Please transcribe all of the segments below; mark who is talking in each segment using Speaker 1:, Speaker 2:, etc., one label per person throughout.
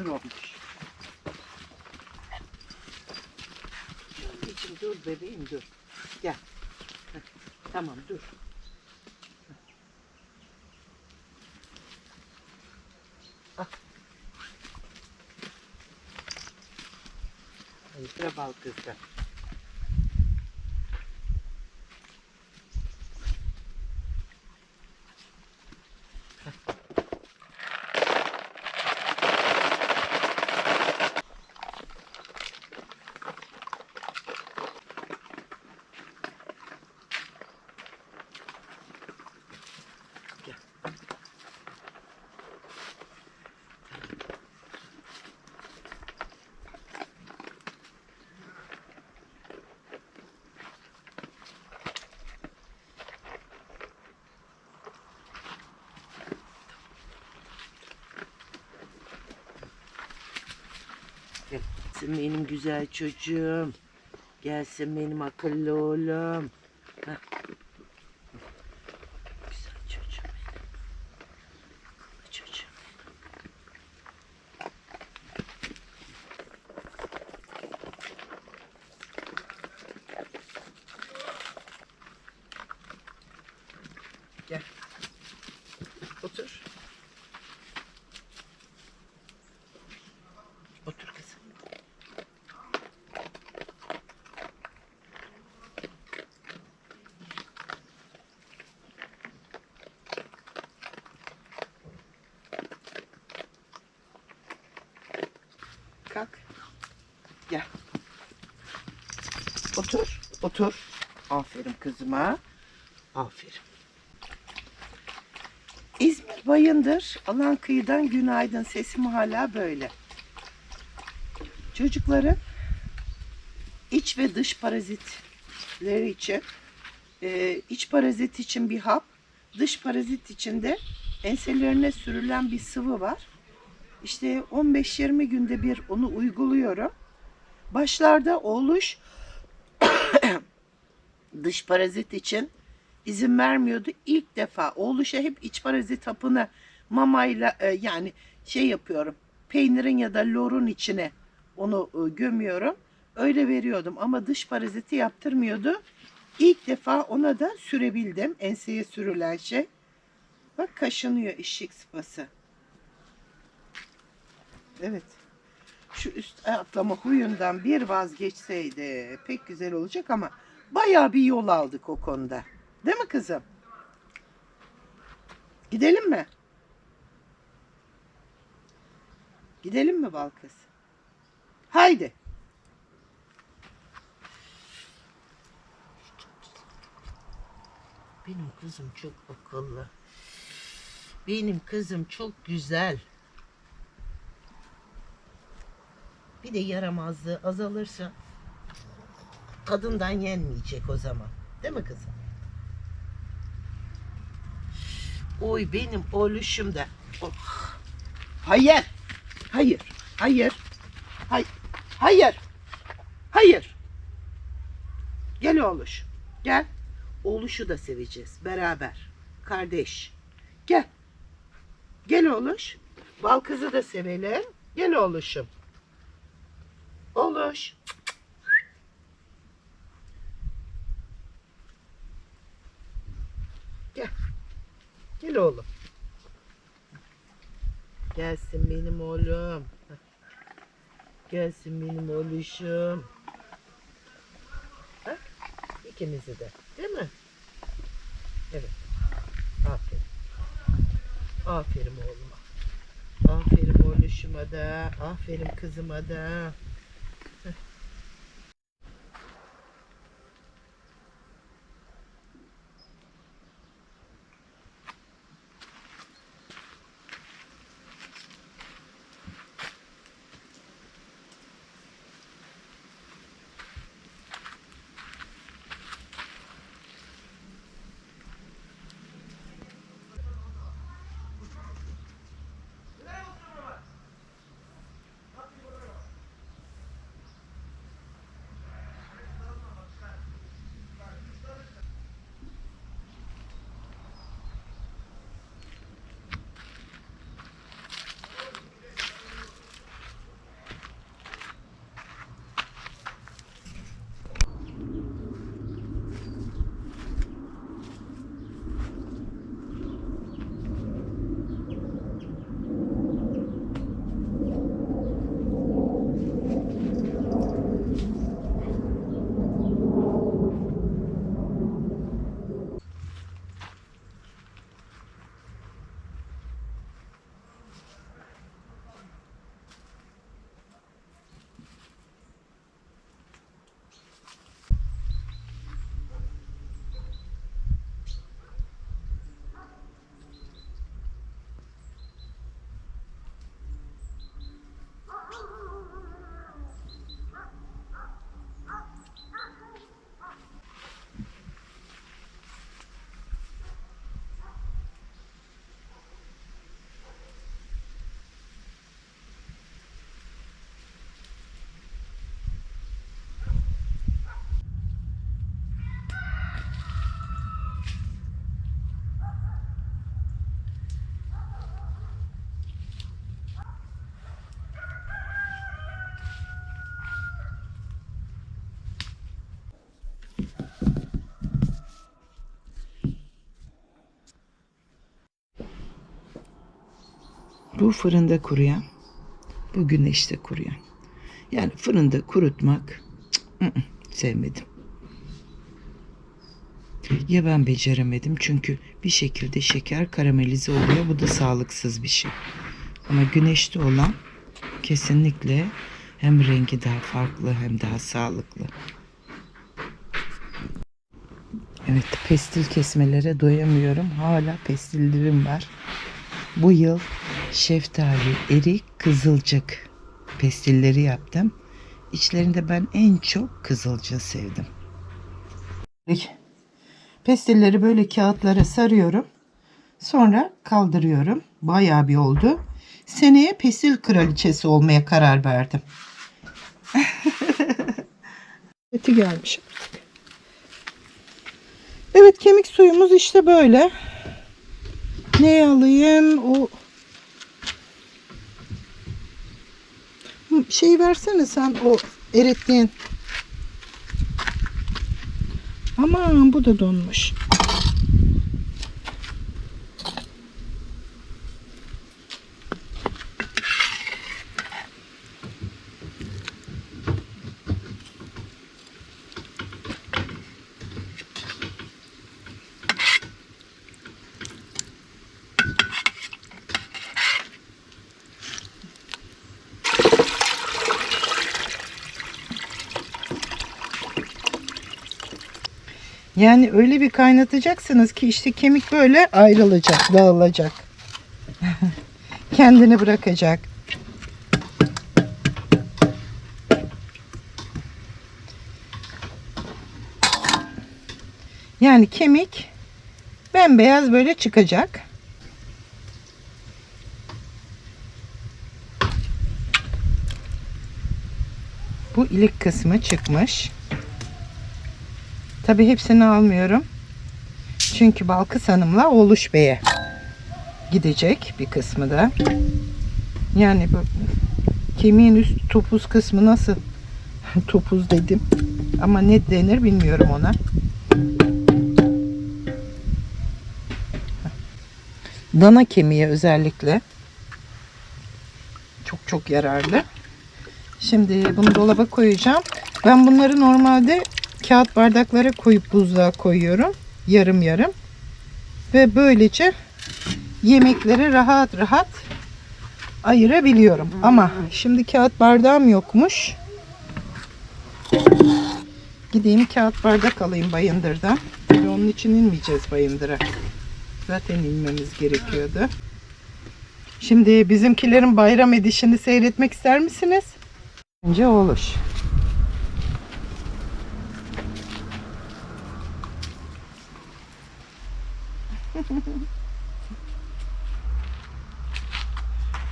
Speaker 1: hazır olmuş. Anneciğim dur bebeğim dur. Gel. Heh, Tamam dur. Ay, Sıra bal kızda. Gelsin benim güzel çocuğum. Gelsin benim akıllı oğlum. Kalk. Gel. Otur. Otur. Aferin kızıma. Aferin. İzmir Bayındır. Alan kıyıdan günaydın. Sesim hala böyle. Çocukların iç ve dış parazitleri için e, iç parazit için bir hap, dış parazit için de enselerine sürülen bir sıvı var. İşte 15-20 günde bir onu uyguluyorum. Başlarda oğluş dış parazit için izin vermiyordu. İlk defa oğluşa hep iç parazit hapını mamayla e, yani şey yapıyorum. Peynirin ya da lorun içine onu e, gömüyorum. Öyle veriyordum ama dış paraziti yaptırmıyordu. İlk defa ona da sürebildim. Enseye sürülen şey. Bak kaşınıyor işik sıpası. Evet. Şu üst atlama huyundan bir vazgeçseydi pek güzel olacak ama bayağı bir yol aldık o konuda. Değil mi kızım? Gidelim mi? Gidelim mi Balkız? Haydi. Benim kızım çok akıllı. Benim kızım çok güzel. Bir de yaramazlığı azalırsa kadından yenmeyecek o zaman. Değil mi kızım? Oy benim oğluşum da. Oh. Hayır. Hayır. Hayır. Hayır. Hayır. Hayır. Gel oğluş. Gel. Oğluşu da seveceğiz. Beraber. Kardeş. Gel. Gel oğluş. Bal kızı da sevelim. Gel oğluşum. Oğluş. Gel. Gel oğlum. Gelsin benim oğlum. Gelsin benim oğluşum. Bak ikimizi de. Değil mi? Evet. Aferin. Aferin oğluma. Aferin oğluşuma da. Aferin kızıma da. Bu fırında kuruyan, bu güneşte kuruyan. Yani fırında kurutmak cık, ı, ı, sevmedim. Ya ben beceremedim çünkü bir şekilde şeker karamelize oluyor. Bu da sağlıksız bir şey. Ama güneşte olan kesinlikle hem rengi daha farklı hem daha sağlıklı. Evet pestil kesmelere doyamıyorum. Hala pestillerim var. Bu yıl şeftali, erik, kızılcık pestilleri yaptım. İçlerinde ben en çok kızılcığı sevdim. Pestilleri böyle kağıtlara sarıyorum. Sonra kaldırıyorum. Bayağı bir oldu. Seneye pestil kraliçesi olmaya karar verdim. Eti gelmiş artık. Evet kemik suyumuz işte böyle. Ne alayım? O şey versene sen o erittiğin. Aman bu da donmuş. Yani öyle bir kaynatacaksınız ki işte kemik böyle ayrılacak, dağılacak. Kendini bırakacak. Yani kemik bembeyaz böyle çıkacak. Bu ilik kısmı çıkmış. Tabi hepsini almıyorum. Çünkü Balkız Hanım'la Oğluş Bey'e gidecek bir kısmı da. Yani bu kemiğin üst topuz kısmı nasıl? topuz dedim. Ama ne denir bilmiyorum ona. Dana kemiği özellikle. Çok çok yararlı. Şimdi bunu dolaba koyacağım. Ben bunları normalde kağıt bardaklara koyup buzluğa koyuyorum. Yarım yarım. Ve böylece yemekleri rahat rahat ayırabiliyorum. Ama şimdi kağıt bardağım yokmuş. Gideyim kağıt bardak alayım Bayındır'dan. Tabii onun için inmeyeceğiz Bayındır'a. Zaten inmemiz gerekiyordu. Şimdi bizimkilerin bayram edişini seyretmek ister misiniz? Önce oluş.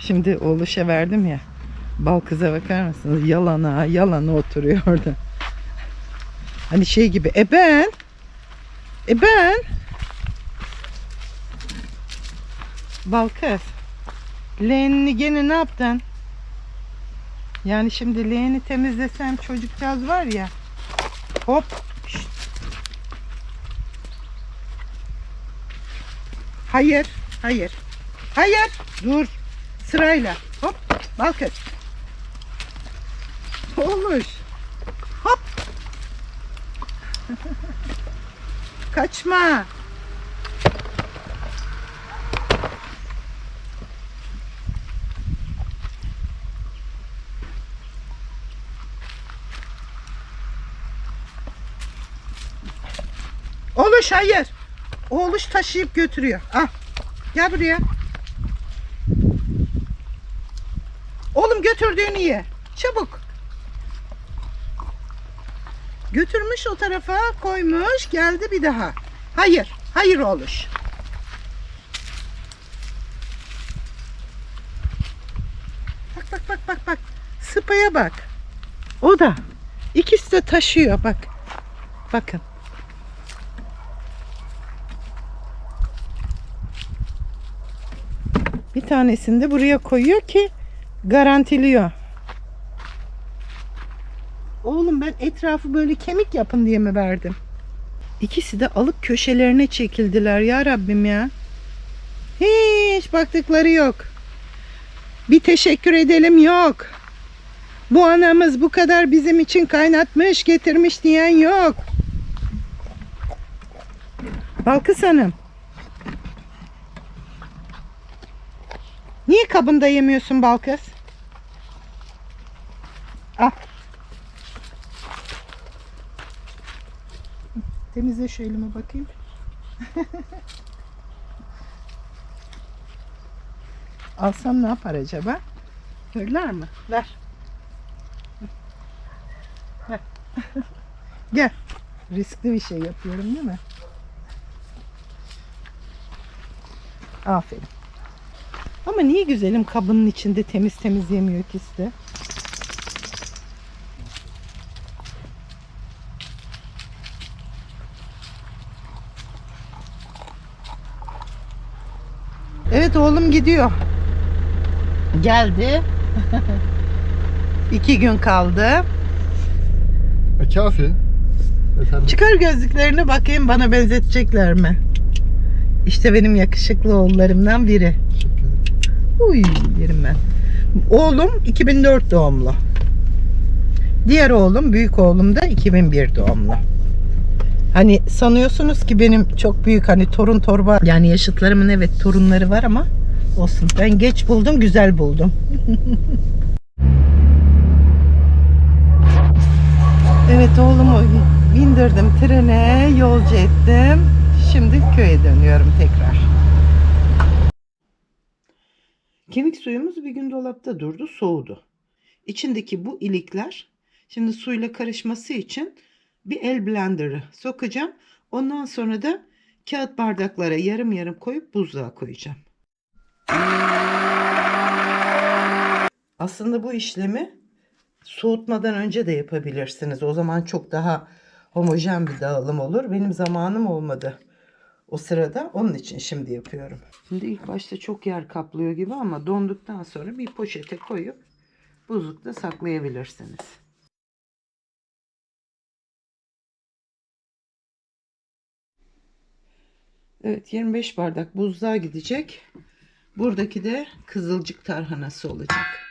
Speaker 1: Şimdi oğluşa verdim ya. Bal kıza bakar mısınız? Yalana yalana oturuyor orada. Hani şey gibi. E ben? E ben? Bal kız. Leğenini gene ne yaptın? Yani şimdi leğeni temizlesem çocukcağız var ya. Hop. Hayır. Hayır. Hayır. Dur. Sırayla. Hop. Bal kız. Olmuş. Hop. Kaçma. Oluş hayır. Oğluş taşıyıp götürüyor. Al. Gel buraya. Oğlum götürdüğünü ye. Çabuk. Götürmüş o tarafa koymuş geldi bir daha. Hayır. Hayır oğluş. Bak bak bak bak bak. Sıpaya bak. O da. İkisi de taşıyor bak. Bakın. Bir tanesini de buraya koyuyor ki garantiliyor. Oğlum ben etrafı böyle kemik yapın diye mi verdim? İkisi de alıp köşelerine çekildiler ya Rabbim ya. Hiç baktıkları yok. Bir teşekkür edelim yok. Bu anamız bu kadar bizim için kaynatmış, getirmiş diyen yok. Balkız Hanım. Niye kabında yemiyorsun Balkız? Al. Temizle şu elime bakayım. Alsam ne yapar acaba? Hırlar mı? Ver. Ver. Gel. Riskli bir şey yapıyorum değil mi? Aferin. Ama niye güzelim kabının içinde temiz temiz yemiyor ikisi de? Evet oğlum gidiyor. Geldi. İki gün kaldı.
Speaker 2: E, kafi. Yeterli.
Speaker 1: Çıkar gözlüklerini bakayım bana benzetecekler mi? İşte benim yakışıklı oğullarımdan biri. Uy yerim ben. Oğlum 2004 doğumlu. Diğer oğlum, büyük oğlum da 2001 doğumlu. Hani sanıyorsunuz ki benim çok büyük hani torun torba yani yaşıtlarımın evet torunları var ama olsun. Ben geç buldum, güzel buldum. evet oğlumu bindirdim trene, yolcu ettim. Şimdi köye dönüyorum tekrar. Kemik suyumuz bir gün dolapta durdu, soğudu. İçindeki bu ilikler şimdi suyla karışması için bir el blenderı sokacağım. Ondan sonra da kağıt bardaklara yarım yarım koyup buzluğa koyacağım. Aslında bu işlemi soğutmadan önce de yapabilirsiniz. O zaman çok daha homojen bir dağılım olur. Benim zamanım olmadı o sırada. Onun için şimdi yapıyorum. Şimdi ilk başta çok yer kaplıyor gibi ama donduktan sonra bir poşete koyup buzlukta saklayabilirsiniz. Evet 25 bardak buzluğa gidecek. Buradaki de kızılcık tarhanası olacak.